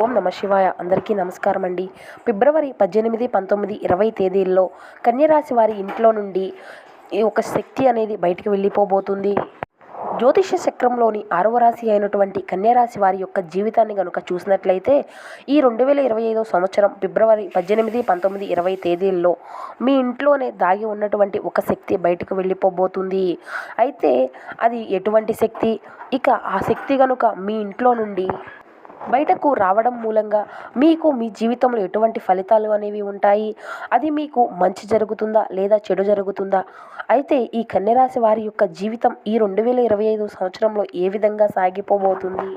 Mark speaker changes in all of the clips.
Speaker 1: ఓం నమ శివాయ. అందరికీ నమస్కారం అండి ఫిబ్రవరి పద్దెనిమిది పంతొమ్మిది ఇరవై తేదీల్లో కన్యరాశి వారి ఇంట్లో నుండి ఈ ఒక శక్తి అనేది బయటికి వెళ్ళిపోబోతుంది. జ్యోతిష చక్రంలోని ఆరవ రాశి అయినటువంటి కన్యరాశి వారి యొక్క జీవితాన్ని కనుక చూసినట్లయితే ఈ రెండు వేల ఇరవై ఐదో సంవత్సరం ఫిబ్రవరి పద్దెనిమిది పంతొమ్మిది ఇరవై తేదీల్లో మీ ఇంట్లోనే దాగి ఉన్నటువంటి ఒక శక్తి బయటకు వెళ్ళిపోబోతుంది. అయితే అది ఎటువంటి శక్తి? ఇక ఆ శక్తి కనుక మీ ఇంట్లో నుండి బయటకు రావడం మూలంగా మీకు మీ జీవితంలో ఎటువంటి ఫలితాలు అనేవి ఉంటాయి? అది మీకు మంచి జరుగుతుందా? లేదా చెడు జరుగుతుందా? అయితే ఈ కన్యరాశి వారి యొక్క జీవితం ఈ రెండు వేల ఇరవై ఐదు సంవత్సరంలో ఏ విధంగా సాగిపోబోతుంది?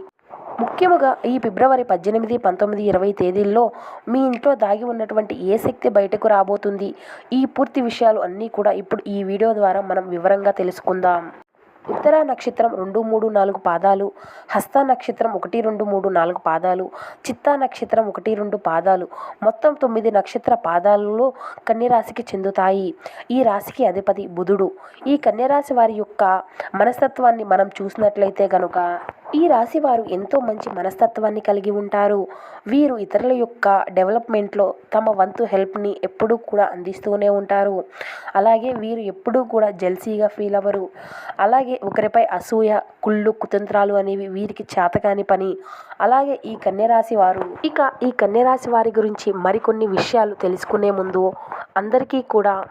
Speaker 1: ముఖ్యముగా ఈ ఫిబ్రవరి పద్దెనిమిది పంతొమ్మిది ఇరవై తేదీల్లో మీ ఇంట్లో దాగి ఉన్నటువంటి ఏ శక్తి బయటకు రాబోతుంది? ఈ పూర్తి విషయాలు అన్నీ కూడా ఇప్పుడు ఈ వీడియో ద్వారా మనం వివరంగా తెలుసుకుందాం. ఉత్తర నక్షత్రం రెండు మూడు నాలుగు పాదాలు హస్త నక్షత్రం ఒకటి రెండు మూడు నాలుగు పాదాలు చిత్తా నక్షత్రం ఒకటి రెండు పాదాలు. మొత్తం తొమ్మిది నక్షత్ర పాదాలలో కన్యరాశికి చెందుతాయి. ఈ రాశికి అధిపతి బుధుడు. ఈ కన్యరాశి వారి యొక్క మనస్తత్వాన్ని మనం చూసినట్లయితే కనుక ఈ రాశి వారు ఎంతో మంచి మనస్తత్వాన్ని కలిగి ఉంటారు. వీరు ఇతరుల యొక్క డెవలప్మెంట్లో తమ వంతు హెల్ప్ని ఎప్పుడూ కూడా అందిస్తూనే ఉంటారు. అలాగే వీరు ఎప్పుడూ కూడా జెల్సీగా ఫీల్ అవ్వరు. అలాగే ఒకరిపై అసూయ కుళ్ళు కుతంత్రాలు అనేవి వీరికి చేతకాని పని. అలాగే ఈ కన్యరాశి వారు ఇక ఈ కన్యరాశి వారి గురించి మరికొన్ని విషయాలు తెలుసుకునే ముందు అందరికీ కూడా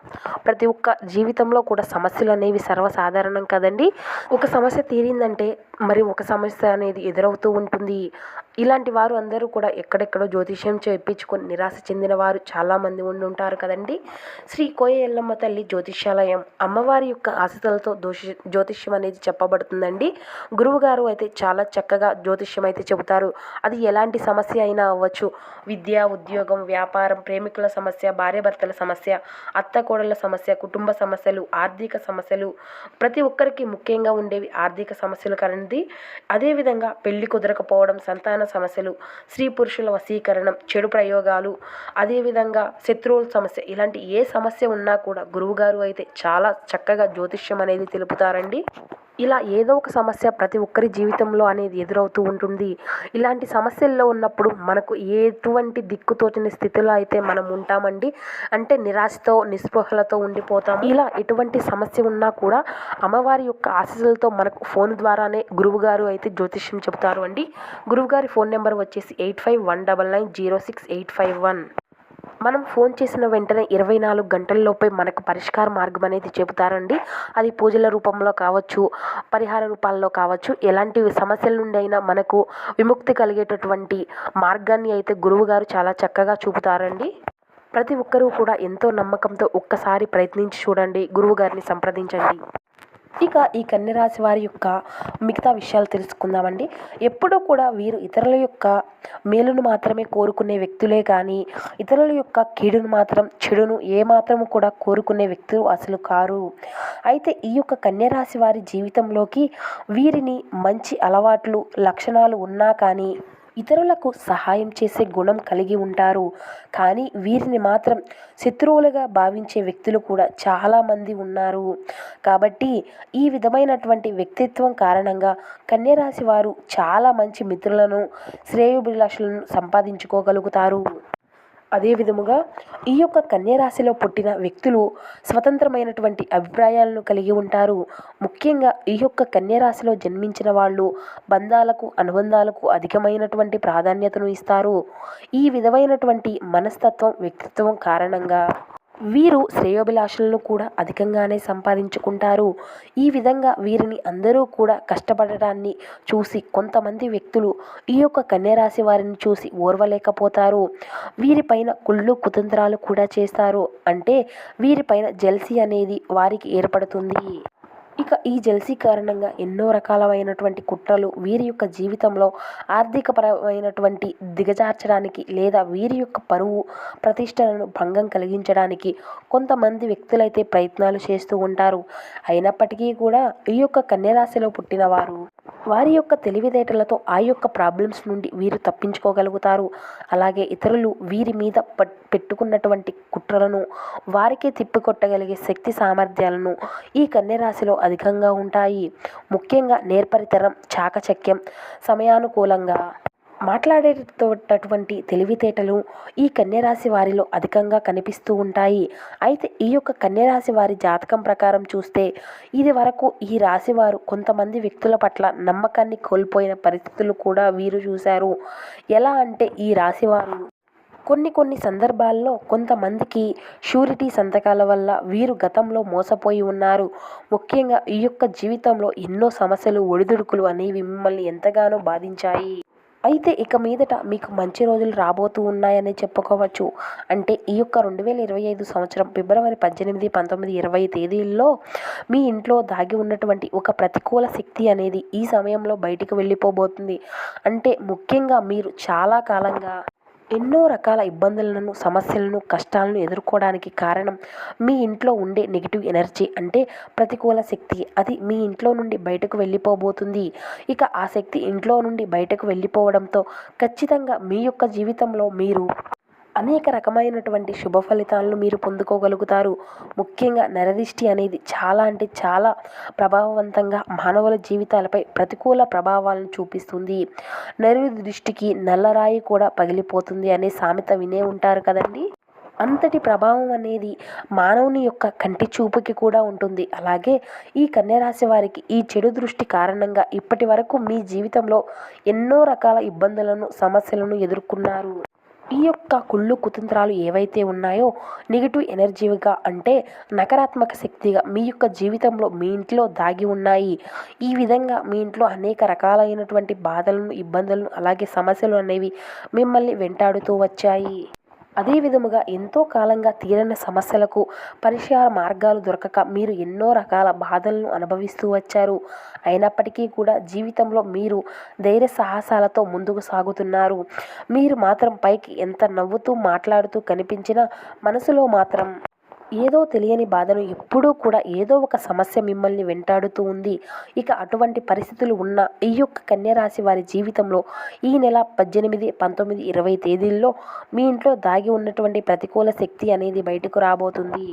Speaker 1: ప్రతి ఒక్క జీవితంలో కూడా సమస్యలు అనేవి సర్వసాధారణం కదండి. ఒక సమస్య తీరిందంటే మరి ఒక సమస్య అనేది ఎదురవుతూ ఉంటుంది. ఇలాంటి వారు అందరూ కూడా ఎక్కడెక్కడో జ్యోతిష్యం చేయించుకొని నిరాశ చెందిన వారు చాలామంది ఉండి ఉంటారు కదండి. శ్రీ కోయ ఎల్లమ్మ తల్లి జ్యోతిష్యాలయం అమ్మవారి యొక్క ఆశతలతో దోష జ్యోతిష్యం అనేది చెప్పబడుతుందండి. గురువు గారు అయితే చాలా చక్కగా జ్యోతిష్యం అయితే చెబుతారు. అది ఎలాంటి సమస్య అయినా అవ్వచ్చు. విద్య ఉద్యోగం వ్యాపారం ప్రేమికుల సమస్య భార్యాభర్తల సమస్య అత్త కోడళ్ళ సమస్య కుటుంబ సమస్యలు ఆర్థిక సమస్యలు ప్రతి ఒక్కరికి ముఖ్యంగా ఉండేవి ఆర్థిక సమస్యలు కనండి అదేవిధంగా పెళ్ళి కుదరకపోవడం సంతానం సమస్యలు స్త్రీ పురుషుల వశీకరణం చెడు ప్రయోగాలు అదేవిధంగా శత్రువుల సమస్య. ఇలాంటి ఏ సమస్య ఉన్నా కూడా గురువుగారు అయితే చాలా చక్కగా జ్యోతిష్యం అనేది తెలుపుతారండి. ఇలా ఏదో ఒక సమస్య ప్రతి ఒక్కరి జీవితంలో అనేది ఎదురవుతూ ఉంటుంది. ఇలాంటి సమస్యల్లో ఉన్నప్పుడు మనకు ఎటువంటి దిక్కుతోచని స్థితిలో అయితే మనం ఉంటామండి? అంటే నిరాశతో నిస్పృహలతో ఉండిపోతాం ఇలా ఎటువంటి సమస్య ఉన్నా కూడా అమ్మవారి యొక్క ఆశీస్సులతో మనకు ఫోన్ ద్వారానే గురువుగారు అయితే జ్యోతిష్యం చెబుతారు అండి. గురువుగారి ఫోన్ నెంబర్ వచ్చేసి eight five one double nine zero six eight five one. మనం ఫోన్ చేసిన వెంటనే ఇరవై నాలుగు గంటల్లోపే మనకు పరిష్కార మార్గం అనేది చెబుతారండి. అది పూజల రూపంలో కావచ్చు పరిహార రూపాల్లో కావచ్చు ఎలాంటి సమస్యల నుండి అయినా మనకు విముక్తి కలిగేటటువంటి మార్గాన్ని అయితే గురువు గారు చాలా చక్కగా చూపుతారండి. ప్రతి ఒక్కరూ కూడా ఎంతో నమ్మకంతో ఒక్కసారి ప్రయత్నించి చూడండి. గురువు గారిని సంప్రదించండి. ఇక ఈ కన్యరాశి వారి యొక్క మిగతా విషయాలు తెలుసుకుందామండి. ఎప్పుడూ కూడా వీరు ఇతరుల యొక్క మేలును మాత్రమే కోరుకునే వ్యక్తులే కానీ ఇతరుల యొక్క కీడును మాత్రం చెడును ఏమాత్రం కూడా కోరుకునే వ్యక్తులు అసలు కారు. అయితే ఈ యొక్క కన్యరాశి వారి జీవితంలోకి వీరిని మంచి అలవాట్లు లక్షణాలు ఉన్నా కానీ ఇతరులకు సహాయం చేసే గుణం కలిగి ఉంటారు. కానీ వీరిని మాత్రం శత్రువులుగా భావించే వ్యక్తులు కూడా చాలామంది ఉన్నారు. కాబట్టి ఈ విధమైనటువంటి వ్యక్తిత్వం కారణంగా కన్యరాశి వారు చాలా మంచి మిత్రులను శ్రేయోభిలాషులను సంపాదించుకోగలుగుతారు. అదే విధముగా ఈ యొక్క కన్యరాశిలో పుట్టిన వ్యక్తులు స్వతంత్రమైనటువంటి అభిప్రాయాలను కలిగి ఉంటారు. ముఖ్యంగా ఈ యొక్క కన్యరాశిలో జన్మించిన వాళ్ళు బంధాలకు అనుబంధాలకు అధికమైనటువంటి ప్రాధాన్యతను ఇస్తారు. ఈ విధమైనటువంటి మనస్తత్వం వ్యక్తిత్వం కారణంగా వీరు శ్రేయోభిలాషులను కూడా అధికంగానే సంపాదించుకుంటారు. ఈ విధంగా వీరిని అందరూ కూడా కష్టపడటాన్ని చూసి కొంతమంది వ్యక్తులు ఈ యొక్క కన్యరాశి వారిని చూసి ఓర్వలేకపోతారు. వీరిపైన కుళ్ళు కుతంత్రాలు కూడా చేస్తారు. అంటే వీరిపైన జెల్సీ అనేది వారికి ఏర్పడుతుంది. ఇక ఈ జెల్సీ కారణంగా ఎన్నో రకాలైనటువంటి కుట్రలు వీరి యొక్క జీవితంలో ఆర్థికపరమైనటువంటి దిగజార్చడానికి లేదా వీరి యొక్క పరువు ప్రతిష్టలను భంగం కలిగించడానికి కొంతమంది వ్యక్తులైతే ప్రయత్నాలు చేస్తూ ఉంటారు. అయినప్పటికీ కూడా ఈ యొక్క కన్యరాశిలో పుట్టిన వారి యొక్క తెలివితేటలతో ఆ యొక్క ప్రాబ్లమ్స్ నుండి వీరు తప్పించుకోగలుగుతారు. అలాగే ఇతరులు వీరి మీద పట్- పెట్టుకున్నటువంటి కుట్రలను వారికే తిప్పికొట్టగలిగే శక్తి సామర్థ్యాలను ఈ కన్యరాశిలో అధికంగా ఉంటాయి. ముఖ్యంగా నేర్పరితరం చాకచక్యం సమయానుకూలంగా మాట్లాడేటటువంటి తెలివితేటలు ఈ కన్యరాశి వారిలో అధికంగా కనిపిస్తూ ఉంటాయి. అయితే ఈ యొక్క కన్యరాశి వారి జాతకం ప్రకారం చూస్తే ఇది వరకు ఈ రాశి వారు కొంతమంది వ్యక్తుల పట్ల నమ్మకాన్ని కోల్పోయిన పరిస్థితులు కూడా వీరు చూశారు. ఎలా అంటే ఈ రాశి వారు కొన్ని కొన్ని సందర్భాల్లో కొంతమందికి షూరిటీ సంతకాల వల్ల వీరు గతంలో మోసపోయి ఉన్నారు. ముఖ్యంగా ఈ యొక్క జీవితంలో ఎన్నో సమస్యలు ఒడిదుడుకులు అనేవి మిమ్మల్ని ఎంతగానో బాధించాయి. అయితే ఇక మీదట మీకు మంచి రోజులు రాబోతూ ఉన్నాయని చెప్పుకోవచ్చు. అంటే ఈ యొక్క రెండు వేల ఇరవై ఐదు సంవత్సరం ఫిబ్రవరి పద్దెనిమిది పంతొమ్మిది ఇరవై తేదీల్లో మీ ఇంట్లో దాగి ఉన్నటువంటి ఒక ప్రతికూల శక్తి అనేది ఈ సమయంలో బయటికి వెళ్ళిపోబోతుంది. అంటే ముఖ్యంగా మీరు చాలా కాలంగా ఎన్నో రకాల ఇబ్బందులను సమస్యలను కష్టాలను ఎదుర్కోవడానికి కారణం మీ ఇంట్లో ఉండే నెగిటివ్ ఎనర్జీ అంటే ప్రతికూల శక్తి. అది మీ ఇంట్లో నుండి బయటకు వెళ్ళిపోబోతుంది. ఇక ఆ శక్తి ఇంట్లో నుండి బయటకు వెళ్ళిపోవడంతో ఖచ్చితంగా మీ యొక్క జీవితంలో మీరు అనేక రకమైనటువంటి శుభ ఫలితాలను మీరు పొందుకోగలుగుతారు. ముఖ్యంగా నరదిష్టి అనేది చాలా అంటే చాలా ప్రభావవంతంగా మానవుల జీవితాలపై ప్రతికూల ప్రభావాలను చూపిస్తుంది. నరు దృష్టికి నల్లరాయి కూడా పగిలిపోతుంది అనే సామెత వినే ఉంటారు కదండి? అంతటి ప్రభావం అనేది మానవుని యొక్క కంటి చూపుకి కూడా ఉంటుంది. అలాగే ఈ కన్యరాశి వారికి ఈ చెడు దృష్టి కారణంగా ఇప్పటి వరకు మీ జీవితంలో ఎన్నో రకాల ఇబ్బందులను సమస్యలను ఎదుర్కొన్నారు. ఈ యొక్క కుళ్ళు కుతంత్రాలు ఏవైతే ఉన్నాయో నెగిటివ్ ఎనర్జీగా అంటే నకారాత్మక శక్తిగా మీ యొక్క జీవితంలో మీ ఇంట్లో దాగి ఉన్నాయి. ఈ విధంగా మీ ఇంట్లో అనేక రకాలైనటువంటి బాధలను ఇబ్బందులను అలాగే సమస్యలు అనేవి మిమ్మల్ని వెంటాడుతూ వచ్చాయి. అదే విధముగా ఎంతో కాలంగా తీరని సమస్యలకు పరిష్కార మార్గాలు దొరకక మీరు ఎన్నో రకాల బాధలను అనుభవిస్తూ వచ్చారు. అయినప్పటికీ కూడా జీవితంలో మీరు ధైర్య సాహసాలతో ముందుకు సాగుతున్నారు. మీరు మాత్రం పైకి ఎంత నవ్వుతూ మాట్లాడుతూ కనిపించినా మనసులో మాత్రం ఏదో తెలియని బాధను ఎప్పుడూ కూడా ఏదో ఒక సమస్య మిమ్మల్ని వెంటాడుతూ ఉంది. ఇక అటువంటి పరిస్థితులు ఉన్న ఈ యొక్క కన్యరాశి వారి జీవితంలో ఈ నెల పద్దెనిమిది పంతొమ్మిది ఇరవై తేదీల్లో మీ ఇంట్లో దాగి ఉన్నటువంటి ప్రతికూల శక్తి అనేది బయటకు రాబోతుంది.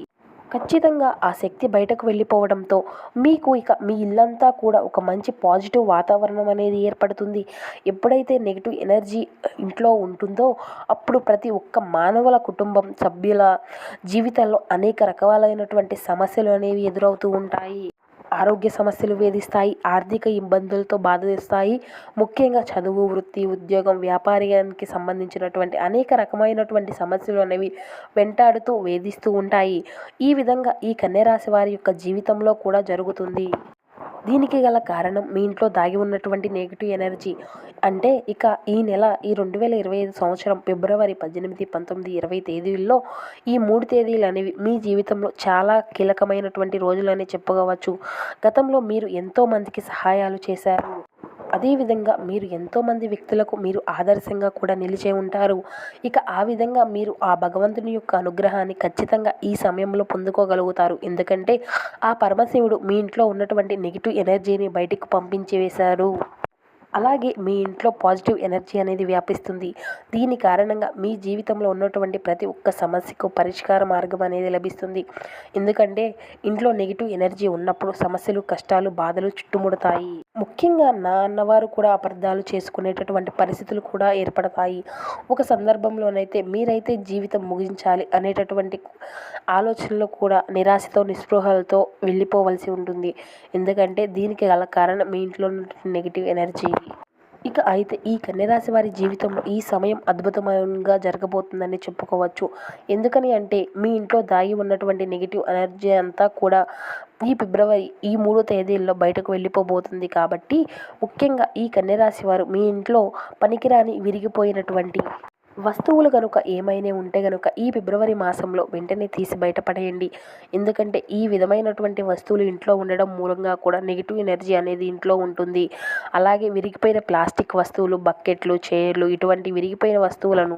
Speaker 1: ఖచ్చితంగా ఆ శక్తి బయటకు వెళ్ళిపోవడంతో మీకు ఇక మీ ఇల్లంతా కూడా ఒక మంచి పాజిటివ్ వాతావరణం అనేది ఏర్పడుతుంది. ఎప్పుడైతే నెగిటివ్ ఎనర్జీ ఇంట్లో ఉంటుందో అప్పుడు ప్రతి ఒక్క మానవుల కుటుంబం సభ్యుల జీవితాల్లో అనేక రకాలైనటువంటి సమస్యలు అనేవి ఎదురవుతూ ఉంటాయి. ఆరోగ్య సమస్యలు వేధిస్తాయి ఆర్థిక ఇబ్బందులతో బాధిస్తాయి ముఖ్యంగా చదువు వృత్తి ఉద్యోగం వ్యాపారానికి సంబంధించినటువంటి అనేక రకమైనటువంటి సమస్యలు అనేవి వెంటాడుతూ వేధిస్తూ ఉంటాయి. ఈ విధంగా ఈ కన్యరాశి వారి యొక్క జీవితంలో కూడా జరుగుతుంది. దీనికి గల కారణం మీ ఇంట్లో దాగి ఉన్నటువంటి నెగిటివ్ ఎనర్జీ. అంటే ఇక ఈ నెల ఈ రెండు వేల ఇరవై ఐదు సంవత్సరం ఫిబ్రవరి పద్దెనిమిది పంతొమ్మిది ఇరవై తేదీల్లో ఈ మూడు తేదీలు అనేవి మీ జీవితంలో చాలా కీలకమైనటువంటి రోజులని చెప్పుకోవచ్చు. గతంలో మీరు ఎంతోమందికి సహాయాలు చేశారు. అదేవిధంగా మీరు ఎంతోమంది వ్యక్తులకు మీరు ఆదర్శంగా కూడా నిలిచే ఉంటారు. ఇక ఆ విధంగా మీరు ఆ భగవంతుని యొక్క అనుగ్రహాన్ని ఖచ్చితంగా ఈ సమయంలో పొందుకోగలుగుతారు. ఎందుకంటే ఆ పరమశివుడు మీ ఇంట్లో ఉన్నటువంటి నెగిటివ్ ఎనర్జీని బయటికి పంపించి వేశారు. అలాగే మీ ఇంట్లో పాజిటివ్ ఎనర్జీ అనేది వ్యాపిస్తుంది. దీని కారణంగా మీ జీవితంలో ఉన్నటువంటి ప్రతి ఒక్క సమస్యకు పరిష్కార మార్గం అనేది లభిస్తుంది. ఎందుకంటే ఇంట్లో నెగిటివ్ ఎనర్జీ ఉన్నప్పుడు సమస్యలు కష్టాలు బాధలు చుట్టుముడతాయి. ముఖ్యంగా నా అన్నవారు కూడా అబద్ధాలు చేసుకునేటటువంటి పరిస్థితులు కూడా ఏర్పడతాయి. ఒక సందర్భంలోనైతే మీరైతే జీవితం ముగించాలి అనేటటువంటి ఆలోచనలు కూడా నిరాశతో నిస్పృహలతో వెళ్ళిపోవలసి ఉంటుంది. ఎందుకంటే దీనికి గల కారణం మీ ఇంట్లో నెగిటివ్ ఎనర్జీ. ఇక అయితే ఈ కన్యరాశి వారి జీవితంలో ఈ సమయం అద్భుతమైనగా జరగబోతుందని చెప్పుకోవచ్చు. ఎందుకని అంటే మీ ఇంట్లో దాగి ఉన్నటువంటి నెగిటివ్ ఎనర్జీ అంతా కూడా ఈ ఫిబ్రవరి ఈ మూడో తేదీల్లో బయటకు వెళ్ళిపోబోతుంది కాబట్టి ముఖ్యంగా ఈ కన్యరాశి వారు మీ ఇంట్లో పనికిరాని విరిగిపోయినటువంటి వస్తువులు కనుక ఏమైనా ఉంటే కనుక ఈ ఫిబ్రవరి మాసంలో వెంటనే తీసి బయటపడేయండి. ఎందుకంటే ఈ విధమైనటువంటి వస్తువులు ఇంట్లో ఉండడం మూలంగా కూడా నెగిటివ్ ఎనర్జీ అనేది ఇంట్లో ఉంటుంది. అలాగే విరిగిపోయిన ప్లాస్టిక్ వస్తువులు బకెట్లు చైర్లు ఇటువంటి విరిగిపోయిన వస్తువులను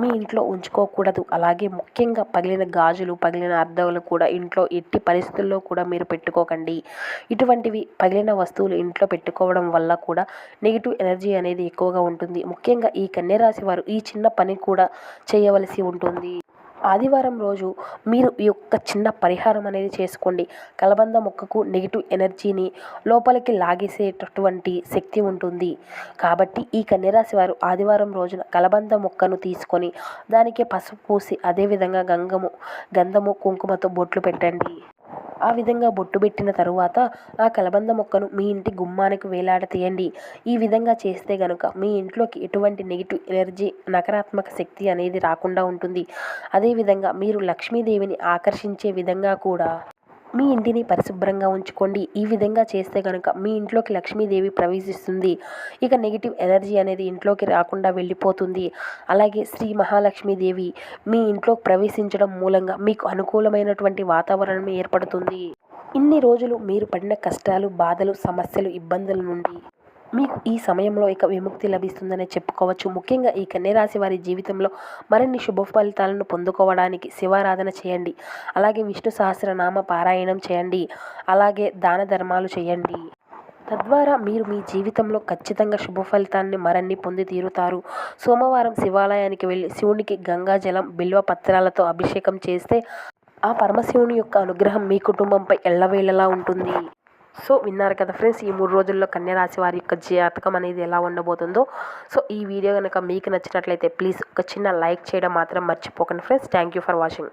Speaker 1: మీ ఇంట్లో ఉంచుకోకూడదు. అలాగే ముఖ్యంగా పగిలిన గాజులు పగిలిన అద్దాలు కూడా ఇంట్లో ఎట్టి పరిస్థితుల్లో కూడా మీరు పెట్టుకోకండి. ఇటువంటివి పగిలిన వస్తువులు ఇంట్లో పెట్టుకోవడం వల్ల కూడా నెగిటివ్ ఎనర్జీ అనేది ఎక్కువగా ఉంటుంది. ముఖ్యంగా ఈ కన్యరాశి వారు ఈ చిన్న పని కూడా చేయవలసి ఉంటుంది. ఆదివారం రోజు మీరు ఈ యొక్క చిన్న పరిహారం అనేది చేసుకోండి. కలబంద మొక్కకు నెగిటివ్ ఎనర్జీని లోపలికి లాగేసేటటువంటి శక్తి ఉంటుంది. కాబట్టి ఈ కన్యరాశి వారు ఆదివారం రోజున కలబంద మొక్కను తీసుకొని దానికి పసుపు పూసి అదేవిధంగా గంగము గంధము కుంకుమతో బొట్లు పెట్టండి. ఆ విధంగా బొట్టు పెట్టిన తరువాత ఆ కలబంద మొక్కను మీ ఇంటి గుమ్మానికి వేలాడతీయండి. ఈ విధంగా చేస్తే గనుక మీ ఇంట్లోకి ఎటువంటి నెగిటివ్ ఎనర్జీ నకారాత్మక శక్తి అనేది రాకుండా ఉంటుంది. అదేవిధంగా మీరు లక్ష్మీదేవిని ఆకర్షించే విధంగా కూడా మీ ఇంటిని పరిశుభ్రంగా ఉంచుకోండి. ఈ విధంగా చేస్తే కనుక మీ ఇంట్లోకి లక్ష్మీదేవి ప్రవేశిస్తుంది. ఇక నెగిటివ్ ఎనర్జీ అనేది ఇంట్లోకి రాకుండా వెళ్ళిపోతుంది. అలాగే శ్రీ మహాలక్ష్మీదేవి మీ ఇంట్లోకి ప్రవేశించడం మూలంగా మీకు అనుకూలమైనటువంటి వాతావరణం ఏర్పడుతుంది. ఇన్ని రోజులు మీరు పడిన కష్టాలు బాధలు సమస్యలు ఇబ్బందుల నుండి మీకు ఈ సమయంలో ఇక విముక్తి లభిస్తుందనే చెప్పుకోవచ్చు. ముఖ్యంగా ఈ కన్యరాశి వారి జీవితంలో మరిన్ని శుభ ఫలితాలను పొందుకోవడానికి శివారాధన చేయండి. అలాగే విష్ణు సహస్రనామ పారాయణం చేయండి. అలాగే దాన ధర్మాలు చేయండి. తద్వారా మీరు మీ జీవితంలో ఖచ్చితంగా శుభ ఫలితాన్ని మరన్ని పొంది తీరుతారు. సోమవారం శివాలయానికి వెళ్ళి శివునికి గంగాజలం బిల్వ పత్రాలతో అభిషేకం చేస్తే ఆ పరమశివుని యొక్క అనుగ్రహం మీ కుటుంబంపై ఎల్లవేళలా ఉంటుంది. సో విన్నారు కదా ఫ్రెండ్స్ ఈ మూడు రోజుల్లో కన్యరాశి వారి యొక్క జాతకం అనేది ఎలా ఉండబోతుందో. సో ఈ వీడియో కనుక మీకు నచ్చినట్లయితే ప్లీజ్ ఒక చిన్న లైక్ చేయడం మాత్రం మర్చిపోకండి friends. Thank you for watching